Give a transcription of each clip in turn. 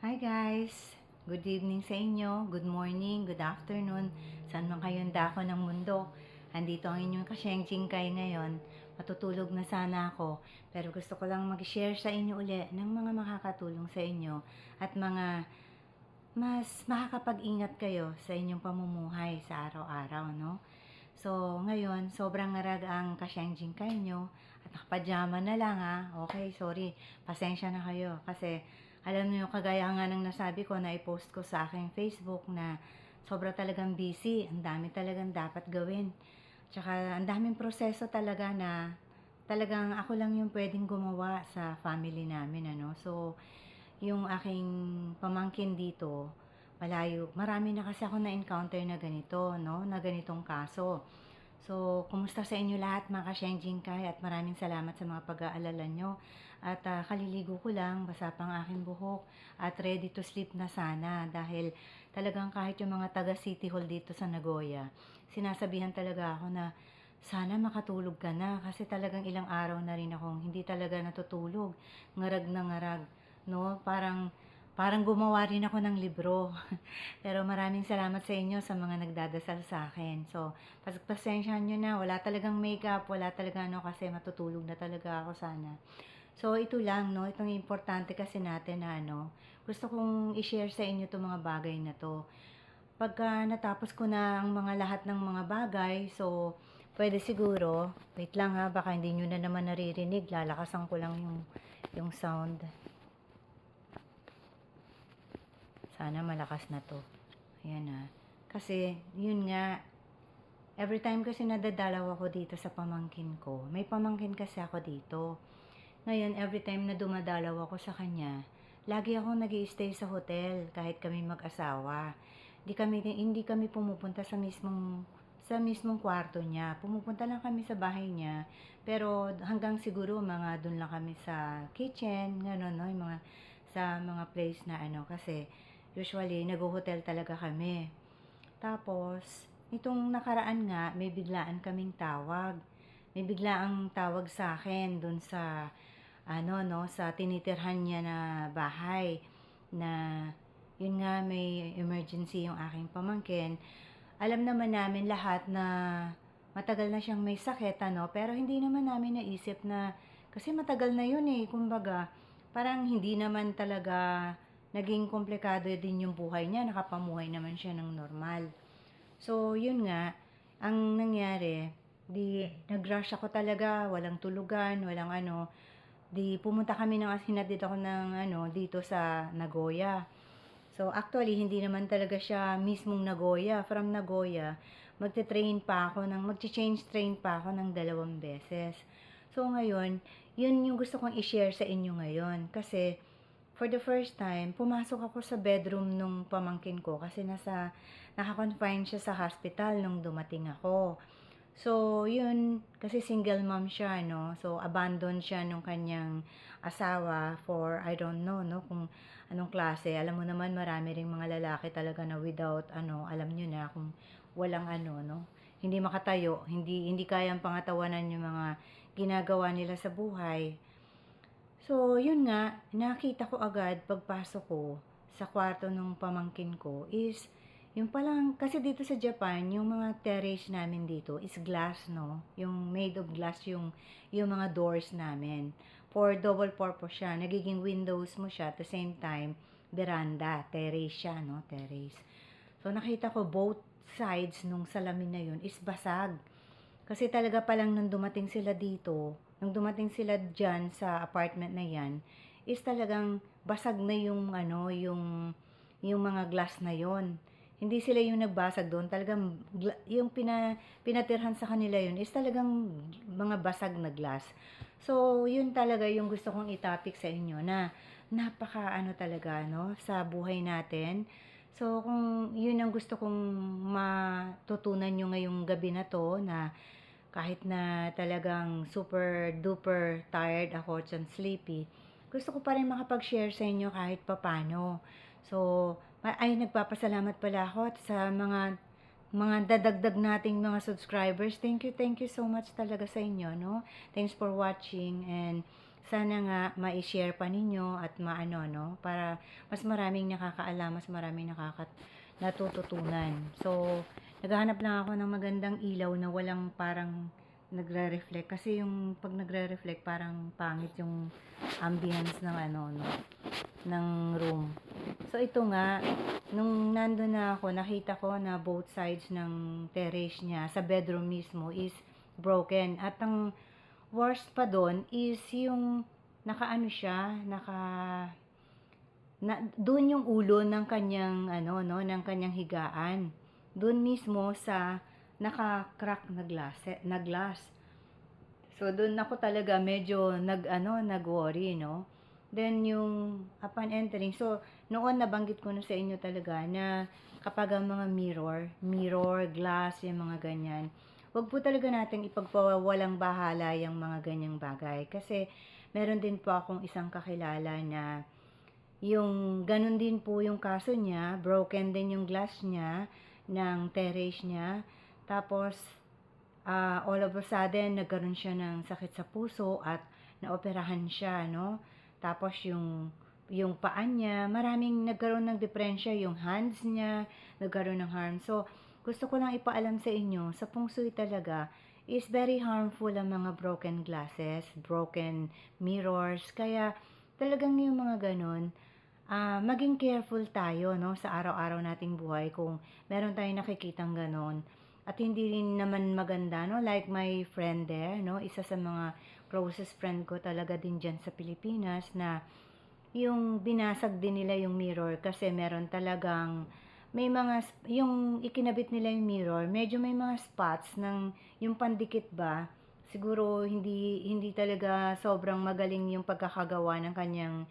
Hi guys! Good evening sa inyo, good morning, good afternoon, saan man kayong dako ng mundo. Andito ang inyong kasyeng chingkay ngayon. Matutulog na sana ako, pero gusto ko lang mag-share sa inyo uli ng mga makakatulong sa inyo at mga mas makakapag-ingat kayo sa inyong pamumuhay sa araw-araw, no? So, ngayon, sobrang ngarag ang kasyang chingkay nyo at nakapajama na lang ha. Okay, sorry. Pasensya na kayo kasi alam niyo, kagaya nga ng nasabi ko na i-post ko sa aking Facebook na sobra talagang busy. Ang dami talagang dapat gawin. Tsaka ang daming proseso talaga na talagang ako lang yung pwedeng gumawa sa family namin. Ano? So, yung aking pamangkin dito, malayo. Marami na kasi ako na-encounter na ganito, no? Na ganitong kaso. So, kumusta sa inyo lahat mga ka-Shenjin Kai at maraming salamat sa mga pag-aalala nyo. At ah, kaliligo ko lang, basa pang aking buhok at ready to sleep na sana dahil talagang kahit yung mga taga City Hall dito sa Nagoya, sinasabihan talaga ako na sana makatulog ka na kasi talagang ilang araw na rin akong hindi talaga natutulog. Ngarag na ngarag, no? Parang parang gumawa rin ako ng libro. Pero maraming salamat sa inyo sa mga nagdadasal sa akin. So, pas pasensyahan nyo na, wala talagang makeup, wala talaga ano kasi matutulog na talaga ako sana. So, ito lang, no? Itong importante kasi natin na ano, gusto kong i-share sa inyo itong mga bagay na to. Pagka natapos ko na ang mga lahat ng mga bagay, so, pwede siguro, wait lang ha, baka hindi nyo na naman naririnig, lalakasan ko lang yung, yung sound. Sana malakas na to. Ayan ha. Kasi, yun nga, every time kasi nadadalaw ako dito sa pamangkin ko, may pamangkin kasi ako dito. Ngayon, every time na dumadalaw ako sa kanya, lagi ako nag stay sa hotel kahit kami mag-asawa. Hindi kami, hindi kami pumupunta sa mismong sa mismong kwarto niya. Pumupunta lang kami sa bahay niya. Pero hanggang siguro mga doon lang kami sa kitchen, gano'n, no? Yung mga, sa mga place na ano. Kasi usually, nag-hotel talaga kami. Tapos, itong nakaraan nga, may biglaan kaming tawag. May biglaang tawag sa akin doon sa ano no sa tinitirhan niya na bahay na yun nga may emergency yung aking pamangkin. Alam naman namin lahat na matagal na siyang may sakit ano pero hindi naman namin naisip na kasi matagal na yun eh kumbaga parang hindi naman talaga naging komplikado din yung buhay niya nakapamuhay naman siya ng normal. So yun nga ang nangyari di nag-rush ako talaga walang tulugan walang ano di pumunta kami ng hinatid ako ng ano dito sa Nagoya. So actually hindi naman talaga siya mismong Nagoya, from Nagoya. Magte-train pa ako ng magche-change train pa ako ng dalawang beses. So ngayon, yun yung gusto kong i-share sa inyo ngayon kasi for the first time, pumasok ako sa bedroom nung pamangkin ko kasi nasa naka-confine siya sa hospital nung dumating ako. So, yun, kasi single mom siya, no? So, abandon siya nung kanyang asawa for, I don't know, no? Kung anong klase. Alam mo naman, marami ring mga lalaki talaga na without, ano, alam nyo na, kung walang ano, no? Hindi makatayo, hindi, hindi kayang pangatawanan yung mga ginagawa nila sa buhay. So, yun nga, nakita ko agad pagpasok ko sa kwarto ng pamangkin ko is yung palang, kasi dito sa Japan, yung mga terrace namin dito is glass, no? Yung made of glass yung, yung mga doors namin. For double purpose siya. Nagiging windows mo siya at the same time, veranda, terrace siya, no? Terrace. So, nakita ko both sides nung salamin na yun is basag. Kasi talaga palang nung dumating sila dito, nung dumating sila dyan sa apartment na yan, is talagang basag na yung, ano, yung, yung mga glass na yon hindi sila yung nagbasag doon. Talagang yung pina, pinatirhan sa kanila yun is talagang mga basag na glass. So, yun talaga yung gusto kong itopic sa inyo na napaka ano talaga no sa buhay natin. So, kung yun ang gusto kong matutunan nyo ngayong gabi na to na kahit na talagang super duper tired ako at sleepy, gusto ko pa rin makapag-share sa inyo kahit papano. So, ay nagpapasalamat pala ako sa mga mga dadagdag nating mga subscribers. Thank you, thank you so much talaga sa inyo, no? Thanks for watching and sana nga ma-share pa ninyo at maano no para mas maraming nakakaalam, mas maraming nakaka natututunan. So, naghahanap lang ako ng magandang ilaw na walang parang nagre-reflect kasi yung pag nagre-reflect parang pangit yung ambience ng ano no ng room. So ito nga nung nandun na ako nakita ko na both sides ng terrace niya sa bedroom mismo is broken at ang worst pa doon is yung nakaano siya, naka na doon yung ulo ng kanyang ano no ng kanyang higaan. Doon mismo sa naka-crack na glass, na glass. So doon ako talaga medyo nag ano nag-worry no. Then yung upon entering, so noon nabanggit ko na sa inyo talaga na kapag ang mga mirror, mirror, glass, yung mga ganyan, wag po talaga natin ipagpawalang bahala yung mga ganyang bagay. Kasi meron din po akong isang kakilala na yung ganun din po yung kaso niya, broken din yung glass niya ng terrace niya. Tapos, ah, all of a sudden, nagkaroon siya ng sakit sa puso at naoperahan siya, no? Tapos, yung, yung paan niya, maraming nagkaroon ng diferensya, yung hands niya, nagkaroon ng harm. So, gusto ko lang ipaalam sa inyo, sa feng talaga, is very harmful ang mga broken glasses, broken mirrors. Kaya, talagang yung mga ganun, ah maging careful tayo no sa araw-araw nating buhay kung meron tayong nakikitang ganon at hindi rin naman maganda no like my friend there no isa sa mga closest friend ko talaga din diyan sa Pilipinas na yung binasag din nila yung mirror kasi meron talagang may mga yung ikinabit nila yung mirror medyo may mga spots ng yung pandikit ba siguro hindi hindi talaga sobrang magaling yung pagkakagawa ng kanyang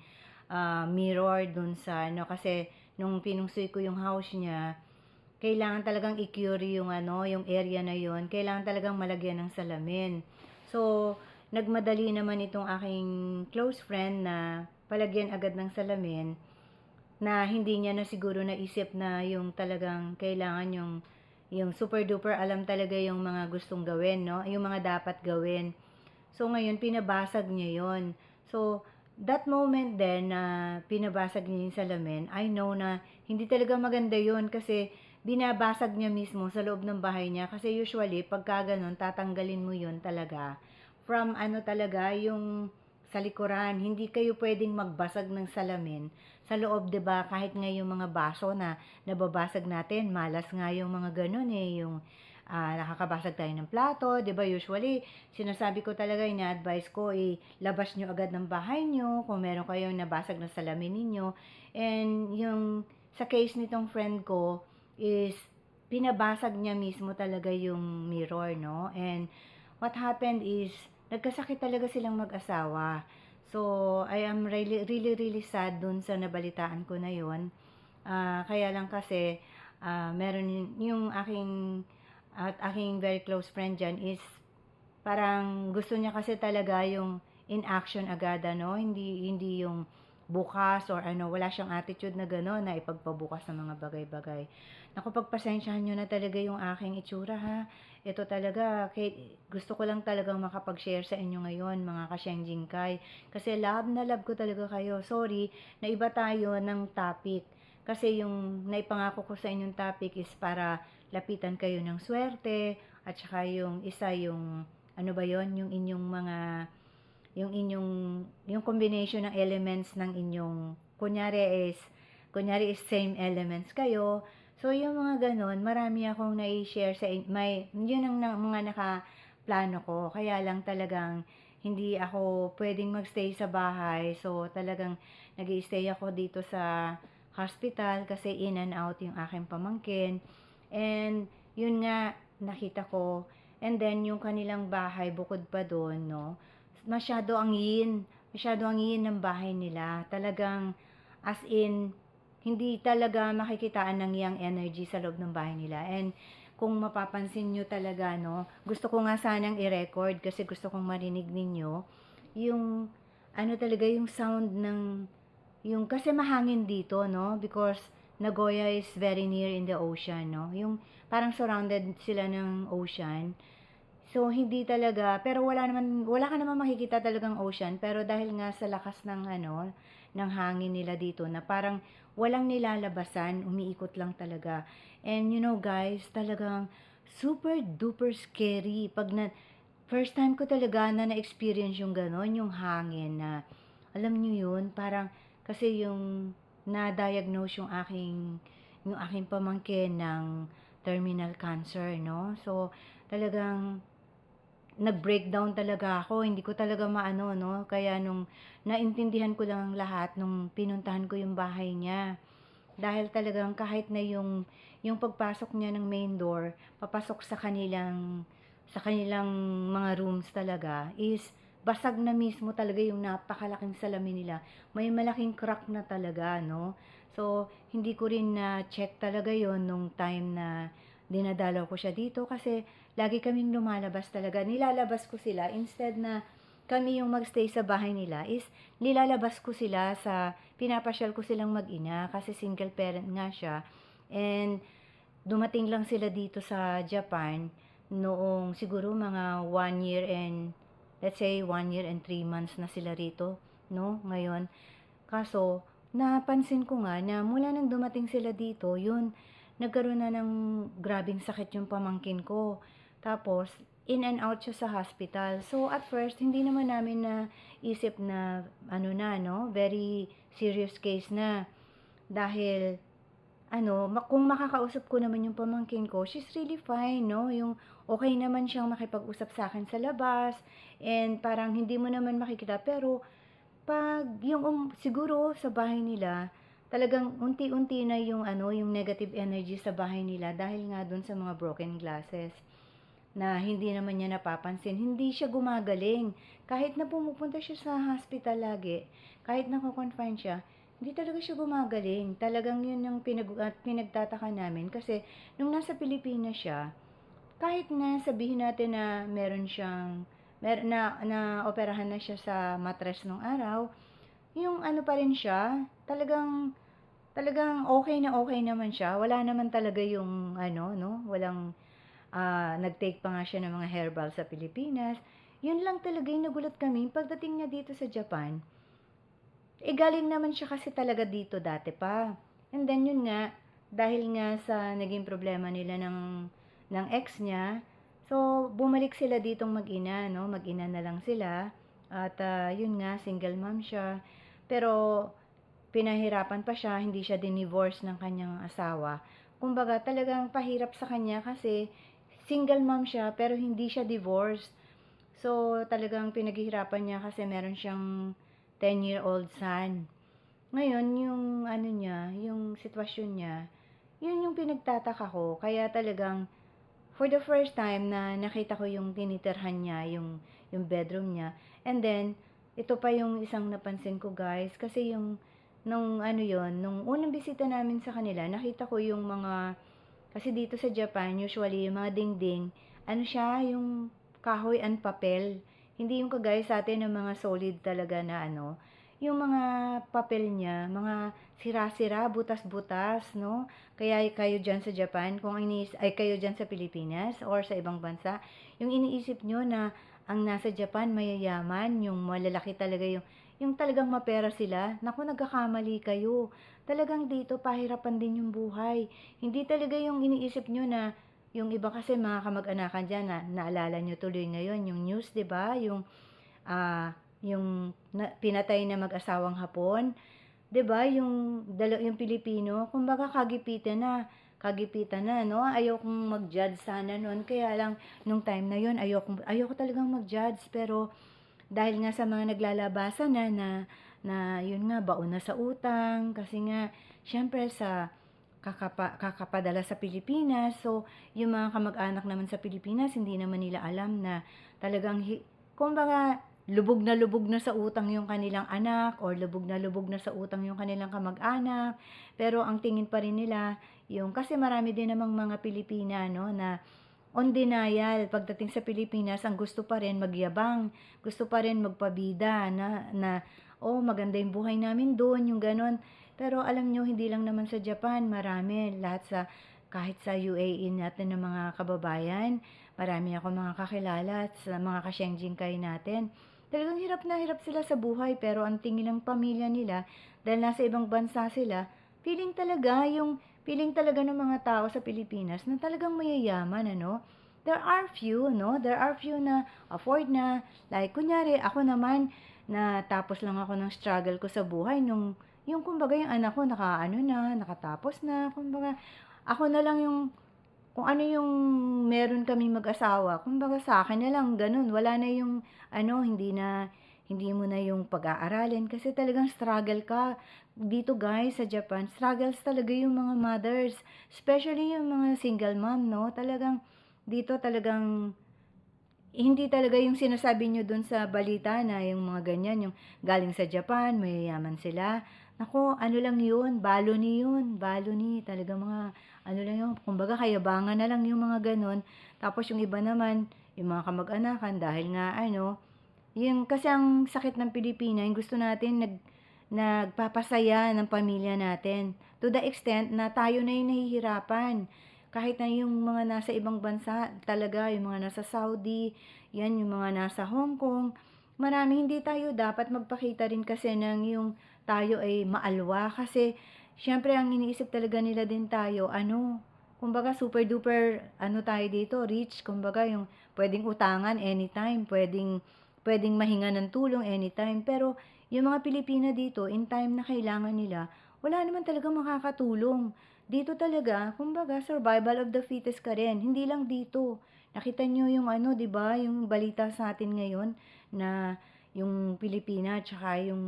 ah, mirror dun sa ano kasi nung pinungsoy ko yung house niya kailangan talagang i-cure yung ano yung area na yon kailangan talagang malagyan ng salamin. So nagmadali naman itong aking close friend na palagyan agad ng salamin na hindi niya na siguro naisip na yung talagang kailangan yung yung super duper alam talaga yung mga gustong gawin no? Yung mga dapat gawin. So ngayon pinabasag niya yon so that moment then na pinabasag niya yung salamin, I know na hindi talaga maganda yun kasi binabasag niya mismo sa loob ng bahay niya kasi usually pagka ganun tatanggalin mo yun talaga. From ano talaga yung sa likuran hindi kayo pwedeng magbasag ng salamin sa loob 'di ba kahit nga yung mga baso na nababasag natin malas nga yung mga ganun eh yung ah, nakakabasag tayo ng plato, 'di ba? Usually, sinasabi ko talaga, ina-advise ko, ilabas nyo agad ng bahay nyo kung meron kayong nabasag na salamin ninyo. And yung sa case nitong friend ko is pinabasag niya mismo talaga yung mirror, no? And what happened is nagkasakit talaga silang mag-asawa. So, I am really really really sad dun sa nabalitaan ko na yon. Ah, kaya lang kasi ah, meron yun- yung aking at aking very close friend dyan is parang gusto niya kasi talaga yung in action agad ano hindi hindi yung bukas or ano wala siyang attitude na gano'n na ipagpabukas ng mga bagay-bagay. Naku pagpasensyahan nyo na talaga yung aking itsura ha? Ito talaga kay, gusto ko lang talagang makapag-share sa inyo ngayon mga kasyang kay kasi love na love ko talaga kayo. Sorry na iba tayo ng topic. Kasi yung naipangako ko sa inyong topic is para lapitan kayo ng swerte at saka yung isa yung ano ba yon yung inyong mga yung inyong yung combination ng elements ng inyong kunyari is kunyari is same elements kayo so yung mga ganon marami akong nai-share sa in- may yun ang na- mga naka-plano ko kaya lang talagang hindi ako pwedeng magstay sa bahay so talagang nag stay ako dito sa hospital kasi in and out yung aking pamangkin And, yun nga, nakita ko. And then, yung kanilang bahay, bukod pa doon, no? Masyado ang yin. Masyado ang yin ng bahay nila. Talagang, as in, hindi talaga makikitaan ng yang energy sa loob ng bahay nila. And, kung mapapansin nyo talaga, no, gusto ko nga sanang i-record kasi gusto kong marinig ninyo yung, ano talaga, yung sound ng, yung, kasi mahangin dito, no, because, Nagoya is very near in the ocean, no? Yung parang surrounded sila ng ocean. So, hindi talaga pero wala naman wala ka namang makikita talagang ocean, pero dahil nga sa lakas ng ano, ng hangin nila dito na parang walang nilalabasan, umiikot lang talaga. And you know guys, talagang super duper scary 'pag na first time ko talaga na na-experience yung gano'n, yung hangin na alam niyo yun, parang kasi yung na-diagnose yung aking yung aking pamangkin ng terminal cancer 'no. So, talagang nag-breakdown talaga ako, hindi ko talaga maano 'no, kaya nung naintindihan ko lang lahat nung pinuntahan ko yung bahay niya. Dahil talagang kahit na yung yung pagpasok niya ng main door, papasok sa kanilang sa kanilang mga rooms talaga is basag na mismo talaga yung napakalaking salamin nila. May malaking crack na talaga 'no. So, hindi ko rin na-check talaga yon nung time na dinadalaw ko siya dito kasi lagi kaming lumalabas talaga. Nilalabas ko sila instead na kami yung magstay sa bahay nila is nilalabas ko sila sa pinapasyal ko silang mag-ina kasi single parent nga siya. And dumating lang sila dito sa Japan noong siguro mga one year and let's say one year and three months na sila rito, no? Ngayon. Kaso, napansin ko nga na mula nang dumating sila dito, yun, nagkaroon na ng grabing sakit yung pamangkin ko. Tapos, in and out siya sa hospital. So, at first, hindi naman namin na isip na, ano na, no? Very serious case na. Dahil, ano, kung makakausap ko naman yung pamangkin ko, she's really fine, no? Yung okay naman siyang makipag-usap sa akin sa labas, and parang hindi mo naman makikita, pero pag yung um, siguro sa bahay nila, talagang unti-unti na yung ano, yung negative energy sa bahay nila dahil nga dun sa mga broken glasses na hindi naman niya napapansin. Hindi siya gumagaling. Kahit na pumupunta siya sa hospital lagi, kahit na confine siya, hindi talaga siya gumagaling. Talagang yun yung pinag, at pinagtataka namin kasi nung nasa Pilipinas siya, kahit na sabihin natin na meron siyang mer na na operahan na siya sa mattress nung araw, yung ano pa rin siya, talagang talagang okay na okay naman siya. Wala naman talaga yung ano, no, walang ah, nag-take pa nga siya ng mga herbal sa Pilipinas. Yun lang talaga yung nagulat kami pagdating niya dito sa Japan. Eh, galing naman siya kasi talaga dito dati pa. And then yun nga, dahil nga sa naging problema nila ng ng ex niya, so bumalik sila ditong mag-ina, no? Mag-ina na lang sila. At ah, yun nga, single mom siya. Pero pinahirapan pa siya, hindi siya dinivorce ng kanyang asawa. Kumbaga, talagang pahirap sa kanya kasi single mom siya pero hindi siya divorced. So, talagang pinaghihirapan niya kasi meron siyang 10-year-old son. Ngayon, yung ano niya, yung sitwasyon niya, yun yung pinagtataka ko. Kaya talagang, for the first time na nakita ko yung tinitirhan niya, yung, yung bedroom niya. And then, ito pa yung isang napansin ko guys, kasi yung, nung ano yon nung unang bisita namin sa kanila, nakita ko yung mga, kasi dito sa Japan, usually yung mga dingding, ano siya, yung kahoy and papel. Hindi yung kagaya sa atin ng mga solid talaga na ano, yung mga papel niya, mga sira-sira, butas-butas, no? Kaya kayo dyan sa Japan, kung iniis ay kayo dyan sa Pilipinas or sa ibang bansa, yung iniisip nyo na ang nasa Japan mayayaman, yung malalaki talaga yung yung talagang mapera sila, naku nagkakamali kayo. Talagang dito pahirapan din yung buhay. Hindi talaga yung iniisip nyo na yung iba kasi mga kamag-anakan dyan na naalala nyo tuloy ngayon yung news, 'di ba? Yung ah yung na, pinatay na mag-asawang Hapon, 'di ba? Yung dalo yung Pilipino, kumbaga kagipitan na, kagipitan na, no? Ayokong mag-judge sana noon, kaya lang nung time na 'yon, ayoko ayoko talagang mag-judge, pero dahil nga sa mga naglalabasan na na na yun nga baon na sa utang kasi nga syempre sa kakapa, kakapadala sa Pilipinas. So, yung mga kamag-anak naman sa Pilipinas, hindi naman nila alam na talagang, kumbaga, lubog na lubog na sa utang yung kanilang anak or lubog na lubog na sa utang yung kanilang kamag-anak. Pero ang tingin pa rin nila, yung, kasi marami din namang mga Pilipina, no, na on denial, pagdating sa Pilipinas, ang gusto pa rin magyabang, gusto pa rin magpabida na, na oh, maganda yung buhay namin doon, yung ganon. Pero alam nyo, hindi lang naman sa Japan, marami, lahat sa, kahit sa UAE natin ng mga kababayan, marami ako mga kakilala at sa mga kasyeng-jingkay natin. Talagang hirap na hirap sila sa buhay pero ang tingin ng pamilya nila dahil nasa ibang bansa sila, feeling talaga yung feeling talaga ng mga tao sa Pilipinas na talagang mayayaman ano. There are few, no? There are few na afford na like kunyari ako naman na tapos lang ako ng struggle ko sa buhay nung yung kumbaga yung anak ko nakaano na, nakatapos na, kumbaga ako na lang yung kung ano yung meron kaming mag-asawa, kumbaga sa akin na lang ganun, wala na yung ano, hindi na hindi mo na yung pag-aaralin kasi talagang struggle ka. Dito guys sa Japan, struggles talaga yung mga mothers, especially yung mga single mom, no? Talagang dito talagang hindi talaga yung sinasabi nyo dun sa balita na yung mga ganyan, yung galing sa Japan, mayayaman sila. Nako, ano lang yun, balo ni yun, balo ni, talaga mga, ano lang yun, kumbaga kayabangan na lang yung mga ganon. Tapos yung iba naman, yung mga kamag-anakan, dahil nga ano, yung, kasi ang sakit ng Pilipina, yung gusto natin, nag, nagpapasaya ng pamilya natin. To the extent na tayo na yung nahihirapan kahit na yung mga nasa ibang bansa, talaga, yung mga nasa Saudi, yan, yung mga nasa Hong Kong, marami hindi tayo dapat magpakita rin kasi ng yung tayo ay maalwa kasi syempre ang iniisip talaga nila din tayo, ano, kumbaga super duper, ano tayo dito, rich, kumbaga yung pwedeng utangan anytime, pwedeng, pwedeng mahinga ng tulong anytime, pero yung mga Pilipina dito, in time na kailangan nila, wala naman talaga makakatulong dito talaga, kumbaga, survival of the fittest ka rin. Hindi lang dito. Nakita nyo yung ano, di ba yung balita sa atin ngayon na yung Pilipina tsaka yung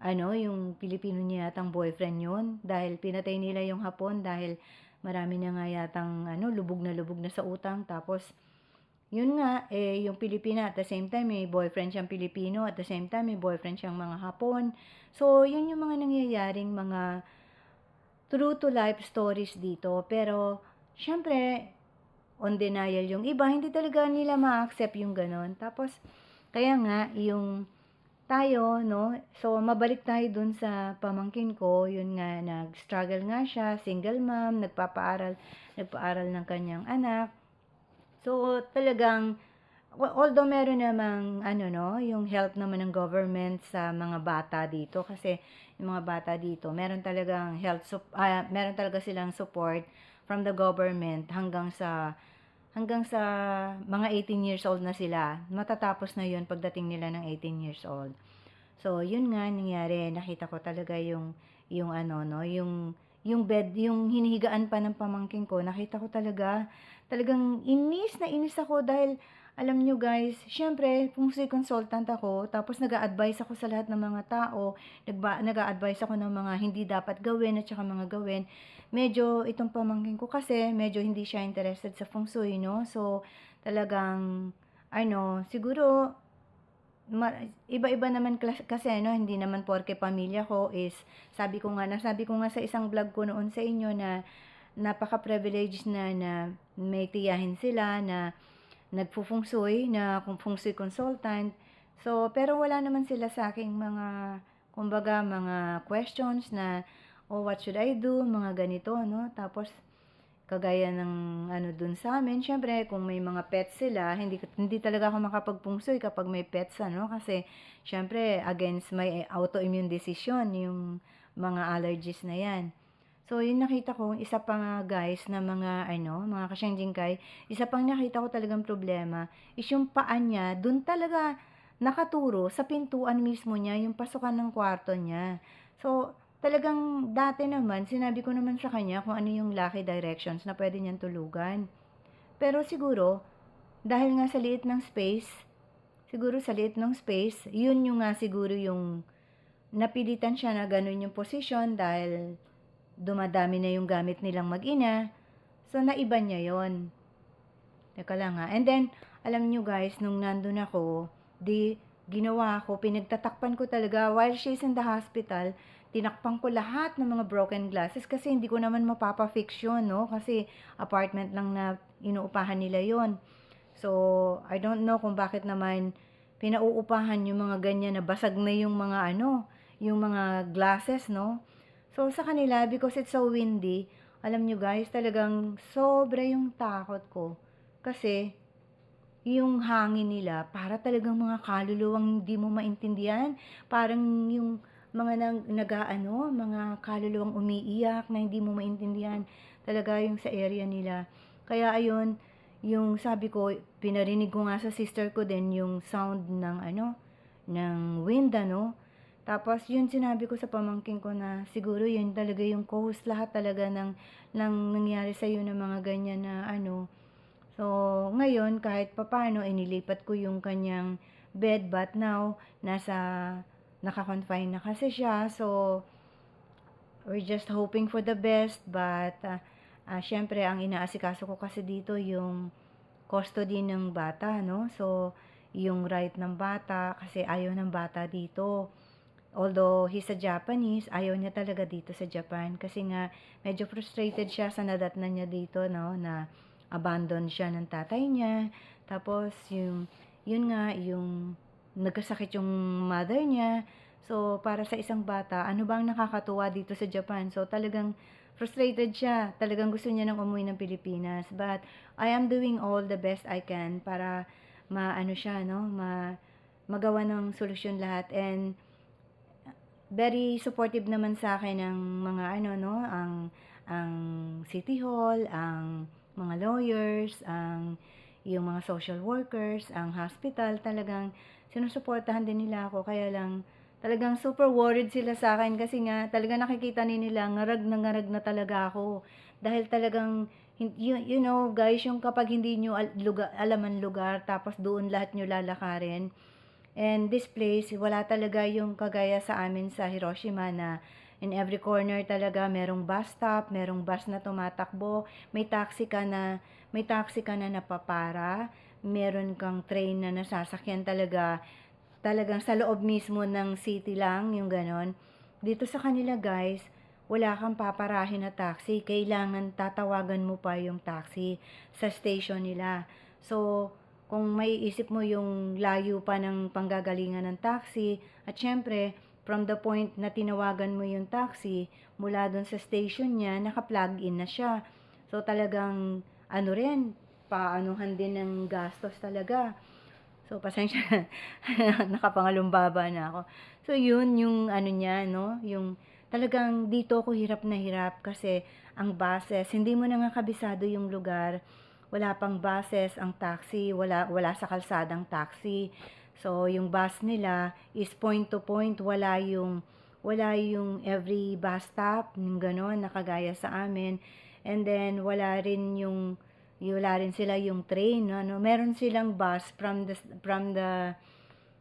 ano, yung Pilipino niya yatang boyfriend yun dahil pinatay nila yung Hapon dahil marami na nga yatang ano, lubog na lubog na sa utang tapos yun nga, eh, yung Pilipina at the same time may boyfriend siyang Pilipino at the same time may boyfriend siyang mga Hapon. So, yun yung mga nangyayaring mga true to life stories dito. Pero, syempre, on denial yung iba, hindi talaga nila ma-accept yung ganon. Tapos, kaya nga, yung tayo, no? So, mabalik tayo dun sa pamangkin ko, yun nga, nag-struggle nga siya, single mom, nagpapaaral, nagpaaral ng kanyang anak. So, talagang, although meron namang, ano no, yung help naman ng government sa mga bata dito, kasi yung mga bata dito, meron talagang health, ah, meron talaga silang support from the government hanggang sa hanggang sa mga 18 years old na sila, matatapos na yun pagdating nila ng 18 years old. So, yun nga nangyari, nakita ko talaga yung, yung ano, no, yung, yung bed, yung hinihigaan pa ng pamangkin ko, nakita ko talaga, talagang inis na inis ako dahil, alam nyo guys, syempre, kung si consultant ako, tapos nag advise ako sa lahat ng mga tao, nag advise ako ng mga hindi dapat gawin at saka mga gawin, medyo itong pamangkin ko kasi medyo hindi siya interested sa feng shui, no? So, talagang, ano, siguro, iba-iba naman kasi, no? Hindi naman porke pamilya ko is, sabi ko nga, nasabi ko nga sa isang vlog ko noon sa inyo na, napaka-privileged na na may tiyahin sila na nagpo-feng shui, na kung feng shui consultant. So, pero wala naman sila sa aking mga, kumbaga, mga questions na, oh, what should I do? Mga ganito, no? Tapos, kagaya ng ano dun sa amin, syempre, kung may mga pets sila, hindi, hindi talaga ako makapagpungsoy kapag may pets, ano? Kasi, syempre, against my autoimmune decision, yung mga allergies na yan. So, yung nakita ko, isa pa nga guys na mga, ano, mga kasyang-jingkay, isa pang nakita ko talagang problema, is yung paan niya, dun talaga nakaturo sa pintuan mismo niya, yung pasukan ng kwarto niya. So, talagang dati naman, sinabi ko naman sa kanya kung ano yung lucky directions na pwede niyang tulugan. Pero siguro, dahil nga sa liit ng space, siguro sa liit ng space, yun yung nga siguro yung napilitan siya na ganun yung position dahil dumadami na yung gamit nilang mag-ina. So, naiba niya yon Teka lang ha. And then, alam nyo guys, nung nandun ako, di, ginawa ko, pinagtatakpan ko talaga, while she's in the hospital, tinakpan ko lahat ng mga broken glasses kasi hindi ko naman mapapa-fix yun, no? Kasi apartment lang na inuupahan nila yon So, I don't know kung bakit naman pinauupahan yung mga ganyan na basag na yung mga ano, yung mga glasses, no? So, sa kanila, because it's so windy, alam nyo guys, talagang sobra yung takot ko. Kasi, yung hangin nila para talagang mga kaluluwang hindi mo maintindihan. Parang yung mga nag, nag-ano, mga kaluluwang umiiyak na hindi mo maintindihan talaga yung sa area nila. Kaya ayun, yung sabi ko, pinarinig ko nga sa sister ko din yung sound ng ano, ng wind ano. Tapos yun sinabi ko sa pamangking ko na siguro yun talaga yung cause lahat talaga ng, ng nangyari sa ng mga ganyan na ano. So ngayon kahit papano inilipat ko yung kanyang bed but now nasa naka-confine na kasi siya. So we're just hoping for the best but uh, uh, syempre ang inaasikaso ko kasi dito yung custody ng bata, no? So yung right ng bata kasi ayaw ng bata dito. Although he's a Japanese, ayaw niya talaga dito sa Japan kasi nga medyo frustrated siya sa nadatnan niya dito, no, na abandon siya ng tatay niya. Tapos yung yun nga yung nagkasakit yung mother niya. So para sa isang bata, ano bang nakakatuwa dito sa Japan? So talagang frustrated siya. Talagang gusto niya nang umuwi ng Pilipinas. But I am doing all the best I can para maano siya, no, ma magawa ng solusyon lahat and very supportive naman sa akin ng mga ano no, ang ang City Hall, ang mga lawyers, ang yung mga social workers, ang hospital, talagang sinusuportahan din nila ako. Kaya lang, talagang super worried sila sa akin kasi nga, talagang nakikita ni nila, ngarag na ngarag na talaga ako. Dahil talagang, you, you know, guys, yung kapag hindi nyo al- lugar, alaman lugar, tapos doon lahat nyo lalakarin, And this place, wala talaga yung kagaya sa amin sa Hiroshima na in every corner talaga merong bus stop, merong bus na tumatakbo, may taxi ka na, may taxi ka na napapara, meron kang train na nasasakyan talaga, talagang sa loob mismo ng city lang, yung ganon. Dito sa kanila guys, wala kang paparahin na taxi, kailangan tatawagan mo pa yung taxi sa station nila. So, kung may isip mo yung layo pa ng panggagalingan ng taxi, at syempre, from the point na tinawagan mo yung taxi, mula doon sa station niya, naka-plug in na siya. So talagang, ano rin, paanuhan din ng gastos talaga. So, pasensya, nakapangalumbaba na ako. So, yun, yung ano niya, no? Yung talagang dito ako hirap na hirap kasi ang buses, hindi mo na nga kabisado yung lugar wala pang buses ang taxi, wala, wala sa kalsadang taxi. So, yung bus nila is point to point, wala yung, wala yung every bus stop, yung gano'n, nakagaya sa amin. And then, wala rin yung, wala rin sila yung train, ano, meron silang bus from the, from the,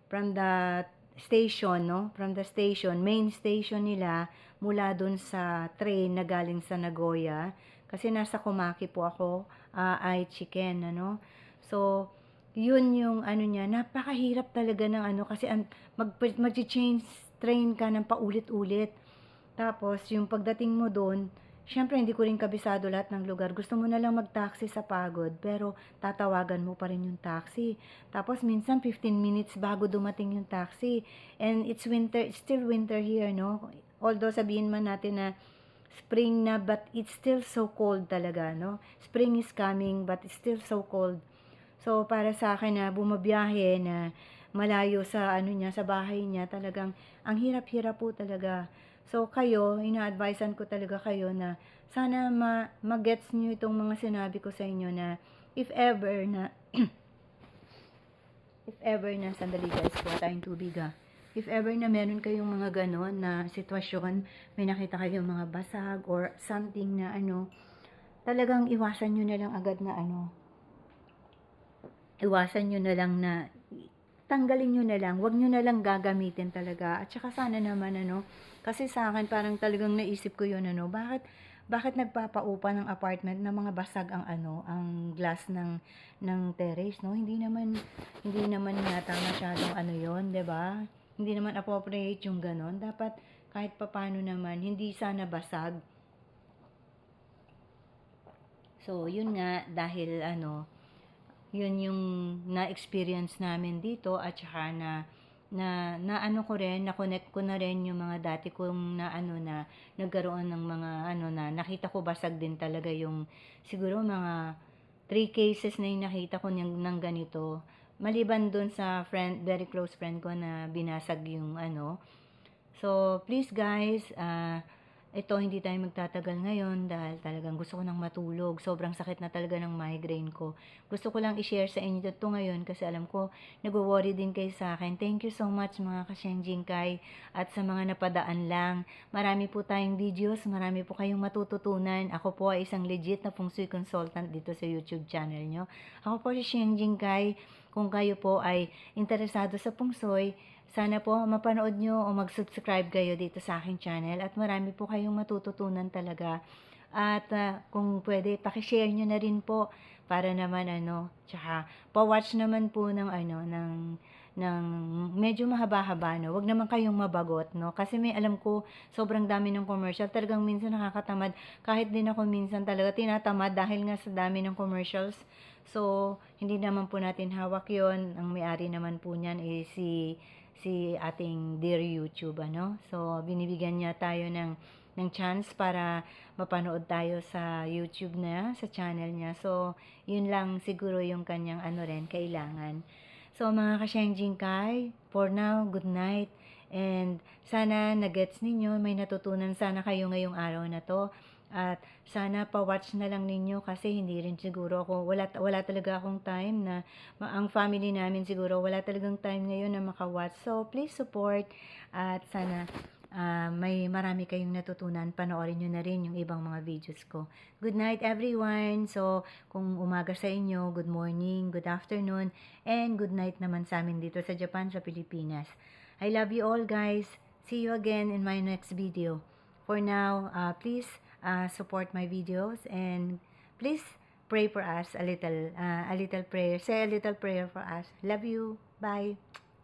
from the station, no? From the station, main station nila, mula dun sa train na galing sa Nagoya. Kasi nasa Kumaki po ako, uh, ay chicken, ano. So, yun yung ano niya, napakahirap talaga ng ano kasi mag, mag-change train ka ng paulit-ulit. Tapos, yung pagdating mo doon, syempre hindi ko rin kabisado lahat ng lugar. Gusto mo na lang mag-taxi sa pagod, pero tatawagan mo pa rin yung taxi. Tapos, minsan 15 minutes bago dumating yung taxi. And it's winter, it's still winter here, no? Although sabihin man natin na spring na but it's still so cold talaga, no? Spring is coming but it's still so cold. So, para sa akin na bumabiyahe na malayo sa ano niya, sa bahay niya, talagang ang hirap-hirap po talaga. So, kayo, ina-advisean ko talaga kayo na sana ma magets niyo itong mga sinabi ko sa inyo na if ever na if ever na sandali guys, kuha tayong tubig ah if ever na meron kayong mga ganon na sitwasyon, may nakita kayong mga basag or something na ano, talagang iwasan nyo na lang agad na ano, iwasan nyo na lang na, tanggalin nyo na lang, wag nyo na lang gagamitin talaga. At saka sana naman ano, kasi sa akin parang talagang naisip ko yun ano, bakit, bakit nagpapaupa ng apartment na mga basag ang ano, ang glass ng ng terrace, no? Hindi naman hindi naman yata masyadong ano 'yon, 'di ba? Hindi naman appropriate yung ganon. Dapat kahit papano naman, hindi sana basag. So, yun nga, dahil ano, yun yung na-experience namin dito at saka na na na ano ko rin, na-connect ko na rin yung mga dati kong na ano na nagkaroon ng mga ano na nakita ko basag din talaga yung siguro mga three cases na yung nakita ko ng, ng ganito. Maliban dun sa friend, very close friend ko na binasag yung ano. So, please guys, ah, ito hindi tayo magtatagal ngayon dahil talagang gusto ko nang matulog. Sobrang sakit na talaga ng migraine ko. Gusto ko lang i-share sa inyo ito ngayon kasi alam ko nagwo-worry din kayo sa akin. Thank you so much mga kasyeng Kai at sa mga napadaan lang. Marami po tayong videos, marami po kayong matututunan. Ako po ay isang legit na feng shui consultant dito sa YouTube channel nyo. Ako po si Sheng Kai. Kung kayo po ay interesado sa feng shui, sana po mapanood nyo o mag-subscribe kayo dito sa aking channel at marami po kayong matututunan talaga. At ah, kung pwede, pakishare nyo na rin po para naman ano, tsaka pa-watch naman po ng ano, ng ng medyo mahaba-haba, no? Huwag naman kayong mabagot, no? Kasi may alam ko, sobrang dami ng commercial. Talagang minsan nakakatamad. Kahit din ako minsan talaga tinatamad dahil nga sa dami ng commercials. So, hindi naman po natin hawak yon Ang may-ari naman po niyan is si si ating dear YouTube ano. So binibigyan niya tayo ng ng chance para mapanood tayo sa YouTube na sa channel niya. So yun lang siguro yung kanyang ano rin kailangan. So mga ka-Shengjing Kai, for now, good night. And sana nagets ninyo, may natutunan sana kayo ngayong araw na to. At sana pa-watch na lang ninyo kasi hindi rin siguro ako, wala, wala talaga akong time na, ang family namin siguro, wala talagang time ngayon na maka-watch. So, please support at sana ah, may marami kayong natutunan. Panoorin nyo na rin yung ibang mga videos ko. Good night everyone! So, kung umaga sa inyo, good morning, good afternoon, and good night naman sa amin dito sa Japan, sa Pilipinas. I love you all guys. See you again in my next video. For now, uh, please uh, support my videos and please pray for us a little, uh, a little prayer. Say a little prayer for us. Love you. Bye.